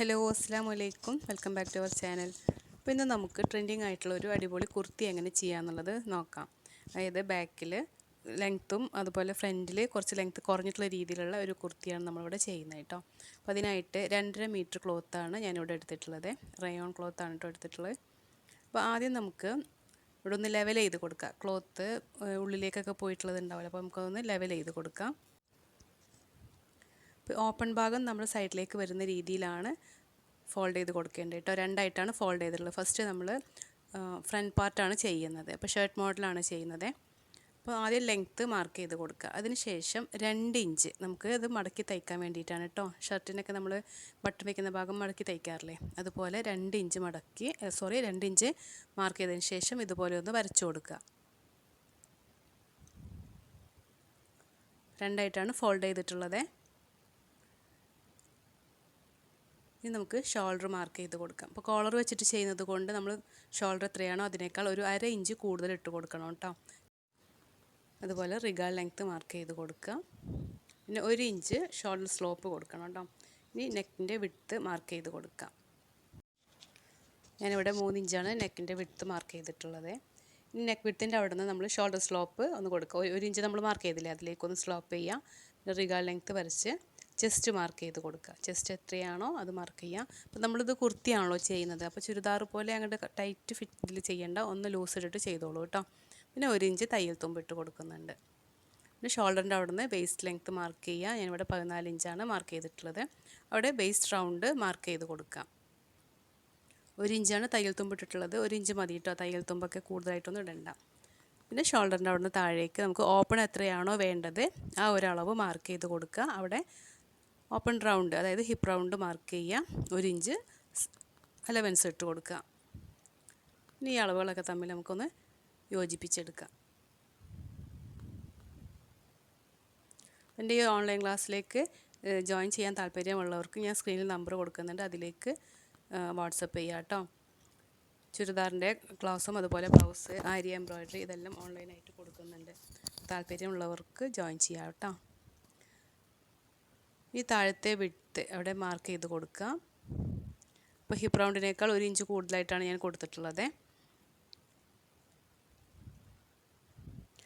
Hello അസ്സാം വലൈക്കും welcome back to our channel അപ്പോൾ ഇന്ന് നമുക്ക് ട്രെൻഡിങ് ആയിട്ടുള്ള ഒരു അടിപൊളി കുർത്തി എങ്ങനെ ചെയ്യാമെന്നുള്ളത് നോക്കാം. അതായത് ബാക്കിൽ ലെങ്ത്തും അതുപോലെ ഫ്രണ്ടിൽ കുറച്ച് ലെങ്ത്ത് കുറഞ്ഞിട്ടുള്ള രീതിയിലുള്ള ഒരു കുർത്തിയാണ് നമ്മളിവിടെ ചെയ്യുന്നത് കേട്ടോ. അപ്പോൾ അതിനായിട്ട് രണ്ടര മീറ്റർ ക്ലോത്താണ് ഞാനിവിടെ എടുത്തിട്ടുള്ളത്. റയോൺ ക്ലോത്താണ് കേട്ടോ എടുത്തിട്ടുള്ളത്. അപ്പോൾ ആദ്യം നമുക്ക് ഇവിടെ ഒന്ന് ലെവൽ ചെയ്ത് കൊടുക്കാം. ക്ലോത്ത് ഉള്ളിലേക്കൊക്കെ പോയിട്ടുള്ളത് ഉണ്ടാവില്ല. അപ്പോൾ നമുക്കതൊന്ന് ലെവൽ ചെയ്ത് കൊടുക്കാം. ഓപ്പൺ ഭാഗം നമ്മൾ സൈഡിലേക്ക് വരുന്ന രീതിയിലാണ് ഫോൾഡ് ചെയ്ത് കൊടുക്കേണ്ടത് കേട്ടോ. രണ്ടായിട്ടാണ് ഫോൾഡ് ചെയ്തിട്ടുള്ളത്. ഫസ്റ്റ് നമ്മൾ ഫ്രണ്ട് പാർട്ടാണ് ചെയ്യുന്നത്. അപ്പോൾ ഷർട്ട് മോഡലാണ് ചെയ്യുന്നത്. അപ്പോൾ ആദ്യം ലെങ്ത്ത് മാർക്ക് ചെയ്ത് കൊടുക്കുക അതിനുശേഷം രണ്ട് ഇഞ്ച് നമുക്ക് അത് മടക്കി തയ്ക്കാൻ വേണ്ടിയിട്ടാണ് കേട്ടോ. ഷർട്ടിനൊക്കെ നമ്മൾ ബട്ടൺ വയ്ക്കുന്ന ഭാഗം മടക്കി തയ്ക്കാറില്ലേ? അതുപോലെ രണ്ട് ഇഞ്ച് മടക്കി സോറി രണ്ട് ഇഞ്ച് മാർക്ക് ചെയ്തതിന് ശേഷം ഇതുപോലെ ഒന്ന് വരച്ചു കൊടുക്കുക രണ്ടായിട്ടാണ് ഫോൾഡ് ചെയ്തിട്ടുള്ളത്. ഇനി നമുക്ക് ഷോൾഡർ മാർക്ക് ചെയ്ത് കൊടുക്കാം. അപ്പോൾ കോളർ വെച്ചിട്ട് ചെയ്യുന്നത് കൊണ്ട് നമ്മൾ ഷോൾഡർ എത്രയാണോ അതിനേക്കാൾ ഒരു അര ഇഞ്ച് കൂടുതൽ ഇട്ട് കൊടുക്കണം കേട്ടോ. അതുപോലെ റിഗാൾ ലെങ്ത്ത് മാർക്ക് ചെയ്ത് കൊടുക്കുക. പിന്നെ ഒരു ഇഞ്ച് ഷോൾഡർ സ്ലോപ്പ് കൊടുക്കണം കേട്ടോ. ഇനി നെക്കിന്റെ വിട്ത്ത് മാർക്ക് ചെയ്ത് കൊടുക്കാം ഞാനിവിടെ മൂന്ന് ഇഞ്ചാണ് നെക്കിന്റെ വിട്ത്ത് മാർക്ക് ചെയ്തിട്ടുള്ളത്. ഇനി നെക്ക് വിട്ടിന്റെ അവിടെ നിന്ന് നമ്മൾ ഷോൾഡർ സ്ലോപ്പ് ഒന്ന് കൊടുക്കുക. ഒരു ഇഞ്ച് നമ്മൾ മാർക്ക് ചെയ്തില്ലേ? അതിലേക്കൊന്ന് സ്ലോപ്പ് ചെയ്യുക. റിഗാൾ ലെങ്ത്ത് വരച്ച് ചെസ്റ്റ് മാർക്ക് ചെയ്ത് കൊടുക്കുക. ചെസ്റ്റ് എത്രയാണോ അത് മാർക്ക് ചെയ്യുക. അപ്പോൾ നമ്മളിത് കുർത്തിയാണല്ലോ ചെയ്യുന്നത്. അപ്പോൾ ചുരിദാർ പോലെ അങ്ങോട്ട് ടൈറ്റ് ഫിറ്റിൽ ചെയ്യേണ്ട ഒന്ന് ലൂസ് ഇട്ടിട്ട് ചെയ്തോളൂ കേട്ടോ. പിന്നെ ഒരു ഇഞ്ച് തയ്യൽ തുമ്പിട്ട് കൊടുക്കുന്നുണ്ട്. പിന്നെ ഷോൾഡറിന്റെ അവിടെ നിന്ന് വേസ്റ്റ് ലെങ്ത്ത് മാർക്ക് ചെയ്യുക. ഞാനിവിടെ പതിനാല് ഇഞ്ചാണ് മാർക്ക് ചെയ്തിട്ടുള്ളത്. അവിടെ വേസ്റ്റ് റൗണ്ട് മാർക്ക് ചെയ്ത് കൊടുക്കാം. ഒരു ഇഞ്ചാണ് തയ്യൽ തുമ്പിട്ടിട്ടുള്ളത് ഒരു ഇഞ്ച് മതി കേട്ടോ. തയ്യൽ തുമ്പൊക്കെ കൂടുതലായിട്ടൊന്നും ഇടണ്ട. പിന്നെ ഷോൾഡറിന്റെ അവിടെ നിന്ന് താഴേക്ക് നമുക്ക് ഓപ്പൺ എത്രയാണോ വേണ്ടത് ആ ഒരളവ് മാർക്ക് ചെയ്ത് കൊടുക്കുക. അവിടെ ഓപ്പൺ റൗണ്ട് അതായത് ഹിപ്പ് റൗണ്ട് മാർക്ക് ചെയ്യുക. ഒരു ഇഞ്ച് അലവൻസ് ഇട്ട് കൊടുക്കുക. ഇനി ഈ അളവുകളൊക്കെ തമ്മിൽ നമുക്കൊന്ന് യോജിപ്പിച്ചെടുക്കാം. എന്റെ ഈ ഓൺലൈൻ ക്ലാസ്സിലേക്ക് ജോയിൻ ചെയ്യാൻ താല്പര്യമുള്ളവർക്ക് ഞാൻ സ്ക്രീനിൽ നമ്പർ കൊടുക്കുന്നുണ്ട്. അതിലേക്ക് വാട്സപ്പ് ചെയ്യുക കേട്ടോ. ചുരിദാറിന്റെ ക്ലാസ്സും അതുപോലെ ബ്ലൗസ് ആരി എംബ്രോയ്ഡറി ഇതെല്ലാം ഓൺലൈനായിട്ട് കൊടുക്കുന്നുണ്ട്. താല്പര്യമുള്ളവർക്ക് ജോയിൻ ചെയ്യാം കേട്ടോ. ഈ താഴത്തെ വിട്ട് അവിടെ മാർക്ക് ചെയ്ത് കൊടുക്കുക. അപ്പോൾ ഹിപ്പ് റൗണ്ടിനേക്കാൾ ഒരു ഇഞ്ച് കൂടുതലായിട്ടാണ് ഞാൻ കൊടുത്തിട്ടുള്ളത്.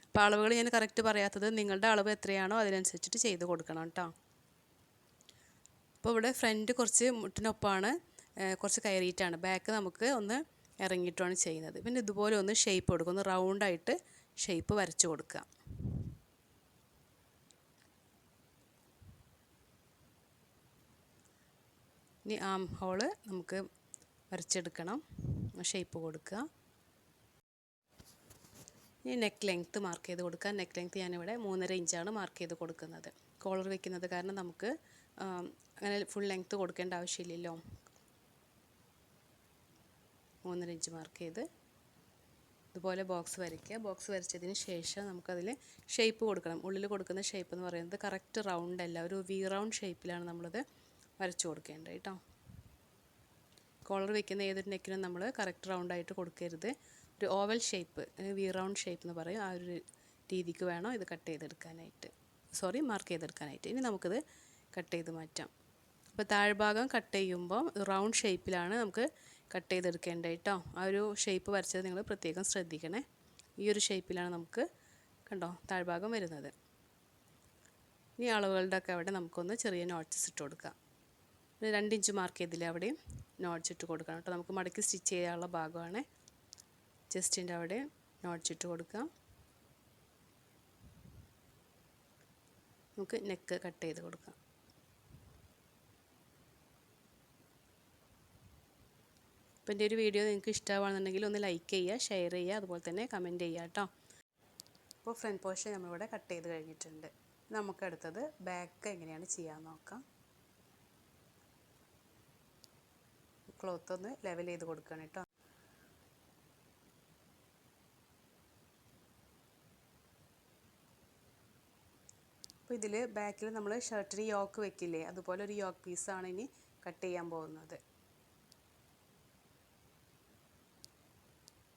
അപ്പോൾ അളവുകൾ ഞാൻ കറക്റ്റ് പറയാത്തത് നിങ്ങളുടെ അളവ് എത്രയാണോ അതിനനുസരിച്ചിട്ട് ചെയ്ത് കൊടുക്കണം കേട്ടോ അപ്പോൾ ഇവിടെ ഫ്രണ്ട് കുറച്ച് മുട്ടിനൊപ്പമാണ് കുറച്ച് കയറിയിട്ടാണ്. ബാക്ക് നമുക്ക് ഒന്ന് ഇറങ്ങിയിട്ടാണ് ചെയ്യുന്നത്. പിന്നെ ഇതുപോലെ ഒന്ന് ഷേപ്പ് കൊടുക്കുക ഒന്ന് റൗണ്ടായിട്ട് ഷേപ്പ് വരച്ച് കൊടുക്കുക. ഇനി ആം ഹോൾ നമുക്ക് വരച്ചെടുക്കണം. ഷേപ്പ് കൊടുക്കുക. ഇനി നെക്ക് ലെങ്ത്ത് മാർക്ക് ചെയ്ത് കൊടുക്കുക. നെക്ക് ലെങ്ത്ത് ഞാനിവിടെ മൂന്നര ഇഞ്ചാണ് മാർക്ക് ചെയ്ത് കൊടുക്കുന്നത്. കോളർ വെക്കുന്നത് കാരണം നമുക്ക് അങ്ങനെ ഫുൾ ലെങ്ത്ത് കൊടുക്കേണ്ട ആവശ്യമില്ലല്ലോ. മൂന്നര ഇഞ്ച് മാർക്ക് ചെയ്ത് ഇതുപോലെ ബോക്സ് വരയ്ക്കുക. ബോക്സ് വരച്ചതിന് ശേഷം നമുക്കതിൽ ഷേപ്പ് കൊടുക്കണം. ഉള്ളിൽ കൊടുക്കുന്ന ഷേപ്പ് എന്ന് പറയുന്നത് കറക്റ്റ് റൗണ്ട് അല്ല. ഒരു വി റൗണ്ട് ഷേപ്പിലാണ് നമ്മളത് വരച്ചു കൊടുക്കേണ്ടത് കേട്ടോ. കോളർ വെക്കുന്ന ഏതൊരു നെക്കിനും നമ്മൾ കറക്റ്റ് റൗണ്ടായിട്ട് കൊടുക്കരുത്. ഒരു oval shape V round shape എന്ന് പറയും. ആ ഒരു രീതിക്ക് വേണം ഇത് കട്ട് ചെയ്തെടുക്കാനായിട്ട്. സോറി മാർക്ക് ചെയ്തെടുക്കാനായിട്ട്. ഇനി നമുക്കിത് കട്ട് ചെയ്ത് മാറ്റാം. അപ്പോൾ താഴ്ഭാഗം കട്ട് ചെയ്യുമ്പോൾ റൗണ്ട് ഷേപ്പിലാണ് നമുക്ക് കട്ട് ചെയ്തെടുക്കേണ്ടത് കേട്ടോ. ആ ഒരു ഷേപ്പ് വരച്ചത് നിങ്ങൾ പ്രത്യേകം ശ്രദ്ധിക്കണേ. ഈ ഒരു ഷേപ്പിലാണ് നമുക്ക് കണ്ടോ താഴ്ഭാഗം വരുന്നത്. ഇനി അളവുകളുടെ ഒക്കെ അവിടെ നമുക്കൊന്ന് ചെറിയ നോട്ട്സ് ഇട്ട് കൊടുക്കാം. രണ്ട് ഇഞ്ച് മാർക്ക് ചെയ്തില്ലേ അവിടെയും നോട്ട് ചിട്ട് കൊടുക്കണം കേട്ടോ. നമുക്ക് മടക്കി സ്റ്റിച്ച് ചെയ്യാനുള്ള ഭാഗമാണ്. ചെസ്റ്റിന്റെ അവിടെ നോട്ട് ചിട്ട് കൊടുക്കാം നമുക്ക് നെക്ക് കട്ട് ചെയ്ത് കൊടുക്കാം. അപ്പോൾ എന്റെ ഒരു വീഡിയോ നിങ്ങൾക്ക് ഇഷ്ടമാണെന്നുണ്ടെങ്കിൽ ഒന്ന് ലൈക്ക് ചെയ്യുക ഷെയർ ചെയ്യുക അതുപോലെ തന്നെ കമന്റ് ചെയ്യുക കേട്ടോ. അപ്പോൾ ഫ്രണ്ട് പോർഷൻ നമ്മളിവിടെ കട്ട് ചെയ്ത് കഴിഞ്ഞിട്ടുണ്ട്. നമുക്ക് അടുത്തത് ബാക്ക് എങ്ങനെയാണ് ചെയ്യാൻ നോക്കാം. ക്ലോത്ത് ഒന്ന് ലെവൽ ചെയ്ത് കൊടുക്കണം കേട്ടോ. അപ്പോൾ ഇതിൽ ബാക്കിൽ നമ്മൾ ഷർട്ടിന് യോക്ക് വെക്കില്ലേ? അതുപോലെ ഒരു യോക്ക് പീസാണ് ഇനി കട്ട് ചെയ്യാൻ പോകുന്നത്.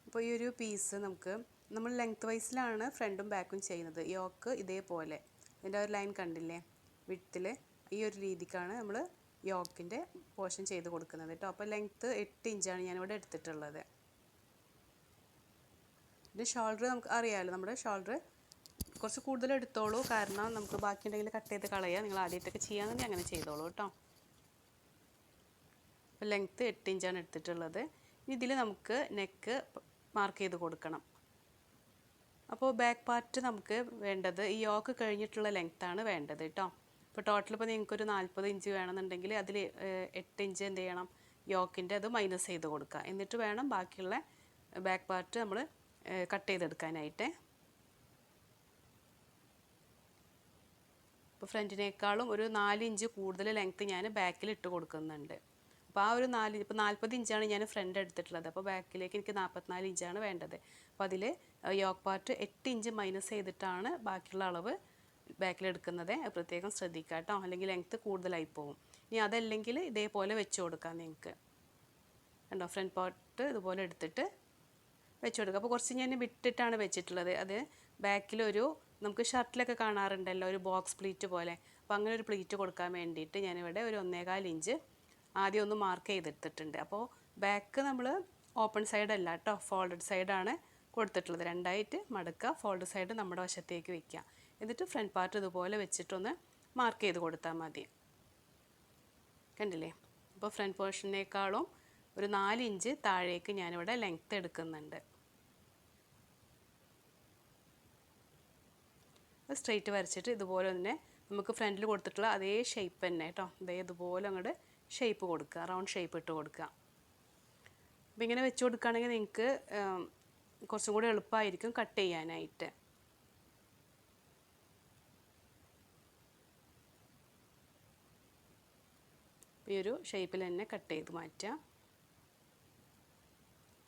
അപ്പോൾ ഈ ഒരു പീസ് നമുക്ക് നമ്മൾ ലെങ്ത് വൈസിലാണ് ഫ്രണ്ടും ബാക്കും ചെയ്യുന്നത്. യോക്ക് ഇതേപോലെ. ഇതിന്റെ ഒരു ലൈൻ കണ്ടില്ലേ? വിട്ടിൽ ഈ ഒരു രീതിക്കാണ് നമ്മൾ യോക്കിന്റെ പോർഷൻ ചെയ്ത് കൊടുക്കുന്നത് കേട്ടോ. അപ്പോൾ ലെങ്ത്ത് എട്ട് ഇഞ്ചാണ് ഞാനിവിടെ എടുത്തിട്ടുള്ളത്. പിന്നെ ഷോൾഡർ നമുക്ക് അറിയാമല്ലോ നമ്മുടെ ഷോൾഡർ കുറച്ച് കൂടുതൽ എടുത്തോളൂ. കാരണം നമുക്ക് ബാക്കി ഉണ്ടെങ്കിൽ കട്ട് ചെയ്ത് കളയുക നിങ്ങൾ ആദ്യമായിട്ടൊക്കെ ചെയ്യാമെന്നുണ്ടെങ്കിൽ അങ്ങനെ ചെയ്തോളൂ കേട്ടോ. അപ്പോൾ ലെങ്ത്ത് എട്ട് ഇഞ്ചാണ് എടുത്തിട്ടുള്ളത്. ഇതിൽ നമുക്ക് നെക്ക് മാർക്ക് ചെയ്ത് കൊടുക്കണം. അപ്പോൾ ബാക്ക് പാർട്ട് നമുക്ക് വേണ്ടത് ഈ യോക്ക് കഴിഞ്ഞിട്ടുള്ള ലെങ്ത്താണ് വേണ്ടത് കേട്ടോ. ഇപ്പോൾ ടോട്ടൽ ഇപ്പോൾ നിങ്ങൾക്കൊരു നാൽപ്പത് ഇഞ്ച് വേണമെന്നുണ്ടെങ്കിൽ അതിൽ എട്ട് ഇഞ്ച് എന്ത് ചെയ്യണം? യോക്കിന്റെ അത് മൈനസ് ചെയ്ത് കൊടുക്കുക. എന്നിട്ട് വേണം ബാക്കിയുള്ള ബാക്ക് പാർട്ട് നമ്മൾ കട്ട് ചെയ്തെടുക്കാനായിട്ട്. ഇപ്പോൾ ഫ്രണ്ടിനേക്കാളും ഒരു നാല് ഇഞ്ച് കൂടുതൽ ലെങ്ത്ത് ഞാൻ ബാക്കിൽ ഇട്ട് കൊടുക്കുന്നുണ്ട്. അപ്പോൾ ആ ഒരു നാല് ഇപ്പോൾ നാൽപ്പത് ഇഞ്ചാണ് ഞാൻ ഫ്രണ്ട് എടുത്തിട്ടുള്ളത്. അപ്പോൾ ബാക്കിലേക്ക് എനിക്ക് നാൽപ്പത്തിനാല് ഇഞ്ചാണ് വേണ്ടത്. അപ്പോൾ അതിൽ യോക്ക് പാർട്ട് എട്ട് ഇഞ്ച് മൈനസ് ചെയ്തിട്ടാണ് ബാക്കിയുള്ള അളവ് അത് പ്രത്യേകം ശ്രദ്ധിക്കുക കേട്ടോ അല്ലെങ്കിൽ ലെങ്ത്ത് കൂടുതലായി പോകും ഇനി അതല്ലെങ്കിൽ ഇതേപോലെ വെച്ച് കൊടുക്കാം നിങ്ങൾക്ക്. കണ്ടോ ഫ്രണ്ട് പാർട്ട് ഇതുപോലെ എടുത്തിട്ട് വെച്ച് കൊടുക്കുക അപ്പോൾ കുറച്ച് ഞാൻ വിട്ടിട്ടാണ് വെച്ചിട്ടുള്ളത്. അത് ബാക്കിലൊരു നമുക്ക് ഷർട്ടിലൊക്കെ കാണാറുണ്ടല്ലോ ഒരു ബോക്സ് പ്ലീറ്റ് പോലെ. അപ്പോൾ അങ്ങനെ ഒരു പ്ലീറ്റ് കൊടുക്കാൻ വേണ്ടിയിട്ട് ഞാനിവിടെ ഒരു ഒന്നേകാൽ ഇഞ്ച് ആദ്യം ഒന്ന് മാർക്ക് ചെയ്തെടുത്തിട്ടുണ്ട്. അപ്പോൾ ബാക്ക് നമ്മൾ ഓപ്പൺ സൈഡ് അല്ല കേട്ടോ ഫോൾഡഡ് സൈഡാണ് കൊടുത്തിട്ടുള്ളത്. രണ്ടായിട്ട് മടക്കുക ഫോൾഡ് സൈഡ് നമ്മുടെ വശത്തേക്ക് വെക്കുക. എന്നിട്ട് ഫ്രണ്ട് പാർട്ട് ഇതുപോലെ വെച്ചിട്ടൊന്ന് മാർക്ക് ചെയ്ത് കൊടുത്താൽ മതി. കണ്ടില്ലേ? അപ്പോൾ ഫ്രണ്ട് പോർഷനേക്കാളും ഒരു നാല് ഇഞ്ച് താഴേക്ക് ഞാനിവിടെ ലെങ്ത്ത് എടുക്കുന്നുണ്ട്. സ്ട്രെയിറ്റ് വരച്ചിട്ട് ഇതുപോലെ തന്നെ നമുക്ക് ഫ്രണ്ടിൽ കൊടുത്തിട്ടുള്ള അതേ ഷേപ്പ് തന്നെ കേട്ടോ ഇതേ ഇതുപോലെ അങ്ങോട്ട് ഷേപ്പ് കൊടുക്കുക. റൗണ്ട് ഷേപ്പ് ഇട്ട് കൊടുക്കുക. അപ്പോൾ ഇങ്ങനെ വെച്ച് കൊടുക്കുകയാണെങ്കിൽ നിങ്ങൾക്ക് കുറച്ചും കൂടി എളുപ്പമായിരിക്കും കട്ട് ചെയ്യാനായിട്ട്. ഈ ഒരു ഷേപ്പിൽ തന്നെ കട്ട് ചെയ്ത് മാറ്റുക.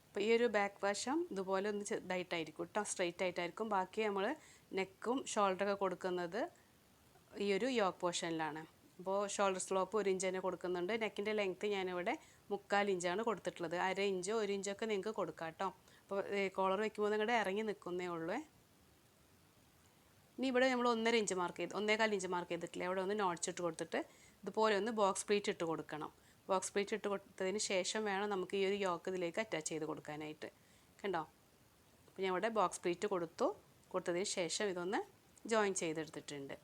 അപ്പോൾ ഈ ഒരു ബാക്ക് വശം ഇതുപോലെ ഒന്ന് ഇതായിട്ടായിരിക്കും കേട്ടോ സ്ട്രെയിറ്റ് ആയിട്ടായിരിക്കും. ബാക്കി നമ്മൾ നെക്കും ഷോൾഡറൊക്കെ കൊടുക്കുന്നത് ഈ ഒരു യോക്ക് പോർഷനിലാണ് അപ്പോൾ ഷോൾഡർ സ്ലോപ്പ് ഒരു ഇഞ്ച് തന്നെ കൊടുക്കുന്നുണ്ട്. നെക്കിന്റെ ലെങ്ത്ത് ഞാനിവിടെ മുക്കാൽ ഇഞ്ചാണ് കൊടുത്തിട്ടുള്ളത്. അര ഇഞ്ചോ ഒരു ഇഞ്ചൊക്കെ നിങ്ങൾക്ക് കൊടുക്കാം കേട്ടോ അപ്പോൾ കോളർ വെക്കുമ്പോൾ നിങ്ങളുടെ ഇറങ്ങി നിൽക്കുന്നേ ഉള്ളൂ. ഇനി ഇവിടെ നമ്മൾ ഒന്നര ഇഞ്ച് മാർക്ക് ചെയ്ത് ഒന്നേകാൽ ഇഞ്ച് മാർക്ക് ചെയ്തിട്ടില്ല? അവിടെ ഒന്ന് നോട്ട്സ് ഇട്ട് കൊടുത്തിട്ട് ഇതുപോലെ ഒന്ന് ബോക്സ് പ്ലീറ്റ് ഇട്ട് കൊടുക്കണം. ബോക്സ് പ്ലീറ്റ് ഇട്ട് കൊടുത്തതിന് ശേഷം വേണം നമുക്ക് ഈ ഒരു യോക്ക് ഇതിലേക്ക് അറ്റാച്ച് ചെയ്ത് കൊടുക്കാനായിട്ട്. കണ്ടോ? അപ്പോൾ ഞാൻ ഇവിടെ ബോക്സ് പ്ലീറ്റ് കൊടുത്തു. കൊടുത്തതിന് ശേഷം ഇതൊന്ന് ജോയിൻ ചെയ്തെടുത്തിട്ടുണ്ട്.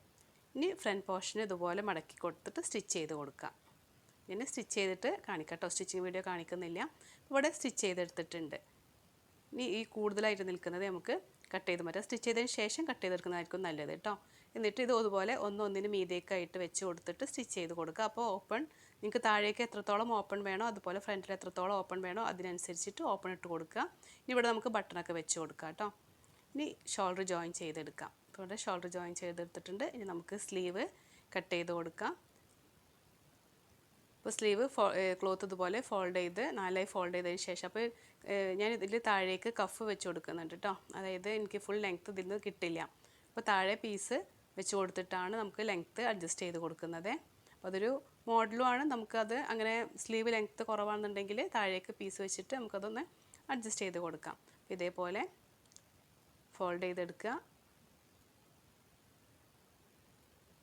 ഇനി ഫ്രണ്ട് പോർഷൻ ഇതുപോലെ മടക്കി കൊടുത്തിട്ട് സ്റ്റിച്ച് ചെയ്ത് കൊടുക്കാം. ഞാൻ സ്റ്റിച്ച് ചെയ്തിട്ട് കാണിക്കട്ടോ. സ്റ്റിച്ചിങ് വീഡിയോ കാണിക്കുന്നില്ല. ഇവിടെ സ്റ്റിച്ച് ചെയ്തെടുത്തിട്ടുണ്ട്. ഇനി ഈ കൂടുതലായിട്ട് നിൽക്കുന്നത് നമുക്ക് കട്ട് ചെയ്ത് മാറ്റാം സ്റ്റിച്ച് ചെയ്തതിന് ശേഷം കട്ട് ചെയ്തെടുക്കുന്നതായിരിക്കും നല്ലത് കേട്ടോ. എന്നിട്ട് ഇത് അതുപോലെ ഒന്നൊന്നിന് മീതേക്കായിട്ട് വെച്ച് കൊടുത്തിട്ട് സ്റ്റിച്ച് ചെയ്ത് കൊടുക്കുക. അപ്പോൾ ഓപ്പൺ നിങ്ങൾക്ക് താഴേക്ക് എത്രത്തോളം ഓപ്പൺ വേണോ അതുപോലെ ഫ്രണ്ടിൽ എത്രത്തോളം ഓപ്പൺ വേണോ അതിനനുസരിച്ചിട്ട് ഓപ്പൺ ഇട്ട് കൊടുക്കുക. ഇനി ഇവിടെ നമുക്ക് ബട്ടണൊക്കെ വെച്ച് കൊടുക്കാം കേട്ടോ. ഇനി ഷോൾഡർ ജോയിൻ ചെയ്തെടുക്കാം. ഇപ്പോൾ ഇവിടെ ഷോൾഡർ ജോയിൻ ചെയ്തെടുത്തിട്ടുണ്ട്. ഇനി നമുക്ക് സ്ലീവ് കട്ട് ചെയ്ത് കൊടുക്കാം. അപ്പോൾ സ്ലീവ് ഫോ ക്ലോത്ത് ഇതുപോലെ ഫോൾഡ് ചെയ്ത് നാലായി ഫോൾഡ് ചെയ്തതിന് ശേഷം അപ്പോൾ ഞാൻ ഇതിൽ താഴേക്ക് കഫ് വെച്ച് കൊടുക്കുന്നുണ്ട് കേട്ടോ. അതായത് എനിക്ക് ഫുൾ ലെങ്ത്ത് ഇതിൽ നിന്ന് കിട്ടില്ല. അപ്പോൾ താഴെ പീസ് വെച്ച് കൊടുത്തിട്ടാണ് നമുക്ക് ലെങ്ത്ത് അഡ്ജസ്റ്റ് ചെയ്ത് കൊടുക്കുന്നത്. അപ്പോൾ അതൊരു മോഡലുമാണ് നമുക്കത് അങ്ങനെ സ്ലീവ് ലെങ്ത്ത് കുറവാണെന്നുണ്ടെങ്കിൽ താഴേക്ക് പീസ് വെച്ചിട്ട് നമുക്കതൊന്ന് അഡ്ജസ്റ്റ് ചെയ്ത് കൊടുക്കാം. ഇതേപോലെ ഫോൾഡ് ചെയ്തെടുക്കുക.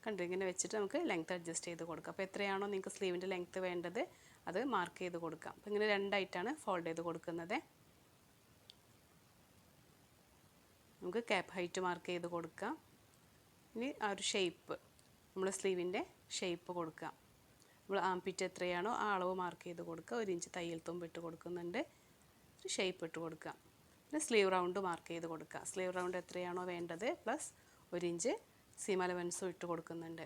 കണ്ടു? ഇങ്ങനെ വെച്ചിട്ട് നമുക്ക് ലെങ്ത്ത് അഡ്ജസ്റ്റ് ചെയ്ത് കൊടുക്കാം. അപ്പോൾ എത്രയാണോ നിങ്ങൾക്ക് സ്ലീവിന്റെ ലെങ്ത്ത് വേണ്ടത് അത് മാർക്ക് ചെയ്ത് കൊടുക്കാം. അപ്പോൾ ഇങ്ങനെ രണ്ടായിട്ടാണ് ഫോൾഡ് ചെയ്ത് കൊടുക്കുന്നത്. നമുക്ക് ക്യാപ്പ് ഹൈറ്റ് മാർക്ക് ചെയ്ത് കൊടുക്കാം. ഇനി ആ ഒരു ഷേപ്പ് നമ്മൾ സ്ലീവിന്റെ ഷേപ്പ് കൊടുക്കുക. നമ്മൾ ആംപിറ്റ് എത്രയാണോ ആ അളവ് മാർക്ക് ചെയ്ത് കൊടുക്കുക. ഒരു ഇഞ്ച് തയ്യൽ തുമ്പ് ഇട്ട് കൊടുക്കുന്നുണ്ട്. ഒരു ഷേപ്പ് ഇട്ട് കൊടുക്കുക. പിന്നെ സ്ലീവ് റൗണ്ട് മാർക്ക് ചെയ്ത് കൊടുക്കുക. സ്ലീവ് റൗണ്ട് എത്രയാണോ വേണ്ടത് പ്ലസ് ഒരു ഇഞ്ച് സീം അലവൻസും ഇട്ട് കൊടുക്കുന്നുണ്ട്.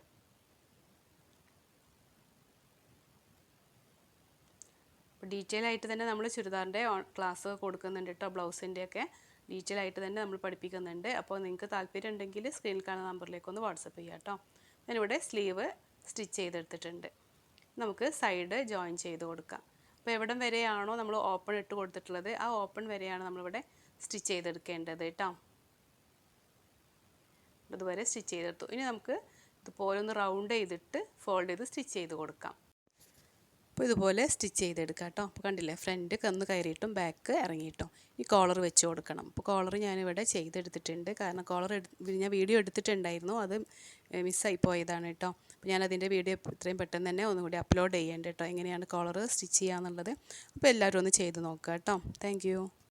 അപ്പോൾ ഡീറ്റെയിൽ ആയിട്ട് തന്നെ നമ്മൾ ചുരിദാറിന്റെ ക്ലാസ് കൊടുക്കുന്നുണ്ട് കേട്ടോ ബ്ലൗസിന്റെ ആയിട്ട് തന്നെ നമ്മൾ പഠിപ്പിക്കുന്നുണ്ട്. അപ്പോൾ നിങ്ങൾക്ക് താല്പര്യം ഉണ്ടെങ്കിൽ സ്ക്രീനിൽ കാണുന്ന നമ്പറിലേക്ക് ഒന്ന് വാട്സപ്പ് ചെയ്യാം കേട്ടോ. ഞാനിവിടെ സ്ലീവ് സ്റ്റിച്ച് ചെയ്തെടുത്തിട്ടുണ്ട്. നമുക്ക് സൈഡ് ജോയിൻ ചെയ്ത് കൊടുക്കാം. അപ്പോൾ എവിടെ വരെയാണോ നമ്മൾ ഓപ്പൺ ഇട്ട് കൊടുത്തിട്ടുള്ളത് ആ ഓപ്പൺ വരെയാണ് നമ്മളിവിടെ സ്റ്റിച്ച് ചെയ്തെടുക്കേണ്ടത് കേട്ടോ. ഇതുവരെ സ്റ്റിച്ച് ചെയ്തെടുത്തു. ഇനി നമുക്ക് ഇതുപോലെ ഒന്ന് റൗണ്ട് ചെയ്തിട്ട് ഫോൾഡ് ചെയ്ത് സ്റ്റിച്ച് ചെയ്ത് കൊടുക്കാം. അപ്പോൾ ഇതുപോലെ സ്റ്റിച്ച് ചെയ്തെടുക്കാം കേട്ടോ. അപ്പോൾ കണ്ടില്ലേ ഫ്രണ്ട് കന്ന് കയറിയിട്ടും ബാക്ക് ഇറങ്ങിയിട്ടും ഈ കോളർ വെച്ച് കൊടുക്കണം. അപ്പോൾ കോളർ ഞാനിവിടെ ചെയ്തെടുത്തിട്ടുണ്ട്. കാരണം കോളർ ഞാൻ വീഡിയോ എടുത്തിട്ടുണ്ടായിരുന്നു. അത് മിസ്സായി പോയതാണ് കേട്ടോ. അപ്പോൾ ഞാനതിന്റെ വീഡിയോ ഇത്രയും പെട്ടെന്ന് തന്നെ ഒന്നുകൂടി അപ്ലോഡ് ചെയ്യേണ്ട കേട്ടോ. എങ്ങനെയാണ് കോളർ സ്റ്റിച്ച് ചെയ്യുക എന്നുള്ളത് അപ്പോൾ എല്ലാവരും ഒന്ന് ചെയ്ത് നോക്കുക കേട്ടോ. താങ്ക്